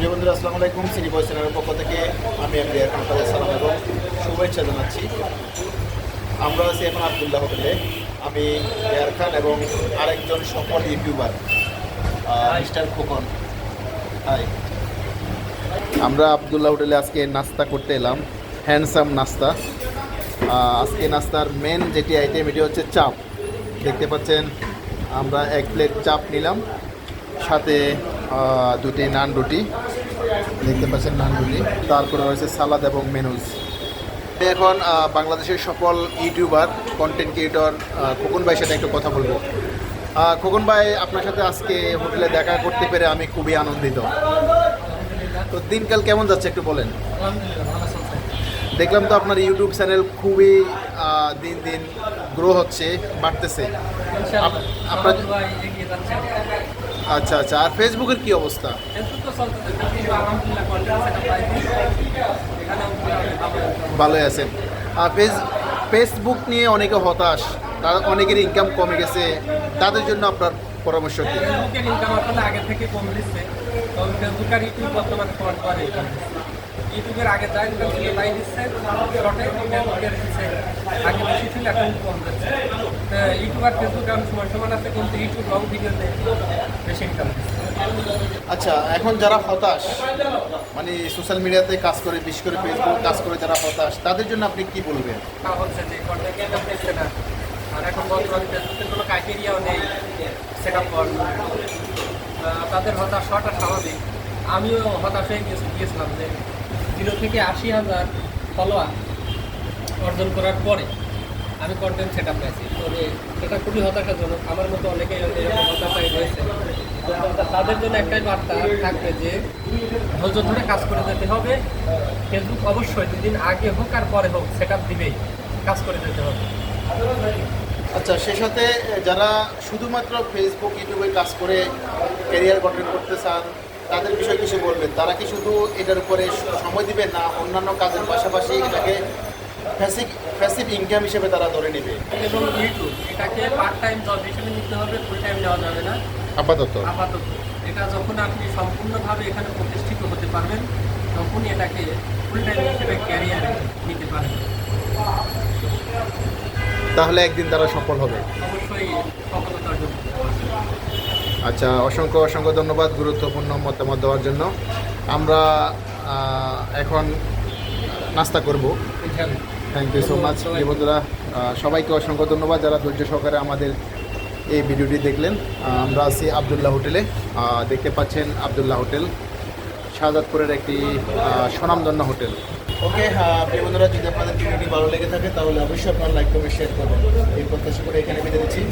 প্রিয় বন্ধুরা, আসসালামু আলাইকুম। সিটি বয় চ্যানেলের পক্ষ থেকে আমি এম ডিয়ার খানকালের সালাম এবং শুভেচ্ছা জানাচ্ছি। আমরা আছি এখন আবদুল্লাহ হোটেলে। আমি এয়ার খান এবং আরেকজন সফল ইউটিউবার মিস্টার খোকন। হাই আমরা আবদুল্লাহ হোটেলে আজকে নাস্তা করতে এলাম হ্যান্ডসাম নাস্তা। আজকে নাস্তার মেন যেটি আইটেম এটি হচ্ছে চাপ। দেখতে পাচ্ছেন, আমরা এক প্লেট চাপ নিলাম, সাথে দুটি নান রুটি, দেখতে পাচ্ছেন নান রুটি। তারপরে রয়েছে সালাদ এবং মেনুজ। এখন বাংলাদেশের সকল ইউটিউবার কন্টেন্ট ক্রিয়েটর খোকন ভাইয়ের সাথে একটু কথা বলব। খোকন ভাই, আপনার সাথে আজকে হোটেলে দেখা করতে পেরে আমি খুবই আনন্দিত। তো দিনকাল কেমন যাচ্ছে একটু বলেন। দেখলাম তো আপনার ইউটিউব চ্যানেল খুবই দিন দিন গ্রো হচ্ছে, বাড়তেছে। আপনার- আচ্ছা আচ্ছা। আর ফেসবুকের কি অবস্থা? ভালোই আছেন আর ফেস ফেসবুক নিয়ে অনেকে হতাশ। তার অনেকের ইনকাম কমে গেছে। তাদের জন্য আপনার পরামর্শ কি? ইনকাম থেকে ফেসবুক আর ইউটিউব করে ইউটিউবের আগে আগে বেশি এখন কম ইউটিউব আর ফেসবুক এখন সমান সমান আছে কিন্তু ইউটিউব লং ভিডিওতে বেশি ইনকাম আচ্ছা এখন যারা হতাশ মানে সোশ্যাল মিডিয়াতে কাজ করে বিশেষ করে ফেসবুক কাজ করে যারা হতাশ তাদের জন্য আপনি কি বলবেন? হচ্ছে যে না। আর এখন বর্তমানে ফেসবুকের কোনো ক্রাইটেরিয়াও নেই সেট আপ তাদের হতাশ হওয়াটা স্বাভাবিক। আমিও হতাশ হয়ে গিয়েছি- গিয়েছিলাম যে জিরো থেকে আশি হাজার ফলোয়ার অর্জন করার পরে আমি কন্টেন্ট সেট আপ পেয়েছি তবে সেটা খুবই হতাশাজনক। আমার মতো অনেকে হতাশায় রয়েছে। তাদের জন্য একটাই বার্তা থাকবে যে, ধৈর্য ধরে কাজ করে যেতে হবে। ফেসবুক অবশ্যই দুদিন আগে হোক আর পরে হোক সেট আপ দিবেই। কাজ করে যেতে হবে। আচ্ছা সে সাথে যারা শুধুমাত্র ফেসবুক ইউটিউবে কাজ করে ক্যারিয়ার গঠন করতে চান, তাদের বিষয়ে কিছু বলবেন? তারা কি শুধু এটার উপরে সময় দিবে না অন্যান্য কাজের পাশাপাশি এটাকে ফ্যাসিভ ফ্যাসিভ ইনকাম হিসেবে তারা ধরে নেবে। এবং ইউটিউব এটাকে পার্ট টাইম জব হিসেবে নিতে হবে ফুল টাইম নেওয়া যাবে না। আপাতত। আপাতত। এটা যখন আপনি সম্পূর্ণভাবে এখানে প্রতিষ্ঠিত হতে পারবেন তখনই এটাকে ফুল টাইম হিসেবে ক্যারিয়ারে নিতে পারেন তাহলে একদিন তারা সফল হবে। অবশ্যই সফলতা অর্জন আচ্ছা অসংখ্য অসংখ্য ধন্যবাদ গুরুত্বপূর্ণ মতামত দেওয়ার জন্য। আমরা এখন নাস্তা করব। থ্যাংক ইউ সো মাচ এই বন্ধুরা সবাইকে অসংখ্য ধন্যবাদ যারা ধৈর্য সহকারে আমাদের এই ভিডিওটি দেখলেন। আমরা আছি আবদুল্লাহ হোটেলে। দেখতে পাচ্ছেন আবদুল্লাহ হোটেল শাহজাদপুরের একটি স্বনামধন্য হোটেল। ওকে প্রিয় বন্ধুরা যদি আপনাদের ভিডিওটি ভালো লেগে থাকে তাহলে অবশ্যই আপনার লাইক কমেন্ট শেয়ার করবেন। এই প্রত্যাশা করে এখানে বেঁধে দিচ্ছি